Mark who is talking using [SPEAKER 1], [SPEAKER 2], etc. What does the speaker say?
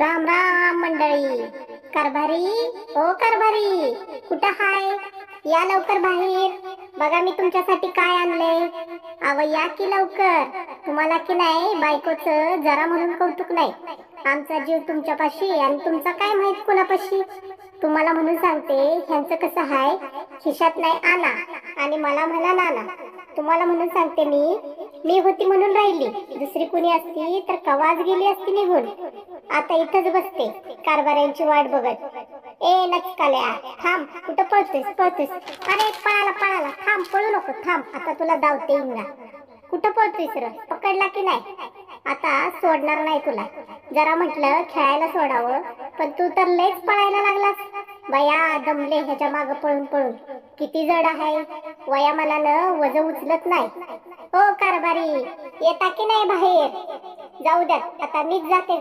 [SPEAKER 1] राम राम मंडळी. कारभारी ओ कारभारी. कुठं हाय? या लवकर बाहेर. बघा मी तुमच्यासाठी काय आणले अव या की लवकर. तुम्हाला की नाही बायकोच जरा म्हणून कौतुक नाही. आमचा जीव तुमच्यापाशी आणि तुमचा काय माहीत कुणापाशी? तुम्हाला म्हणून सांगते ह्यांचं कसं हाय? खिशात नाही आणा आणि मला म्हणा नाना. तुम्हाला म्हणून सांगते मी मी होती म्हणून राहिली. दुसरी कुणी असती तर कवाच गेली असती निघून. आता इथंच बसते कारभाऱ्यांची वाट बघत. ए नचकाल्या थांब कुठं पळतोस पळतोस अरे पळाला पळाला. थांब पळू नको थांब. आता तुला धावते इंगा. ना कुठं पळतोयस र? पकडला की नाही? आता सोडणार नाही तुला. जरा म्हटलं खेळायला सोडावं पण तू तर लयच पळायला लागलास. बया दमले ह्याच्या माग पळून पळून. किती जड आहे. वया मला न वज उचलत नाही. हो कारभारी येता की नाही बाहेर? जाऊ द्या आता मीच जाते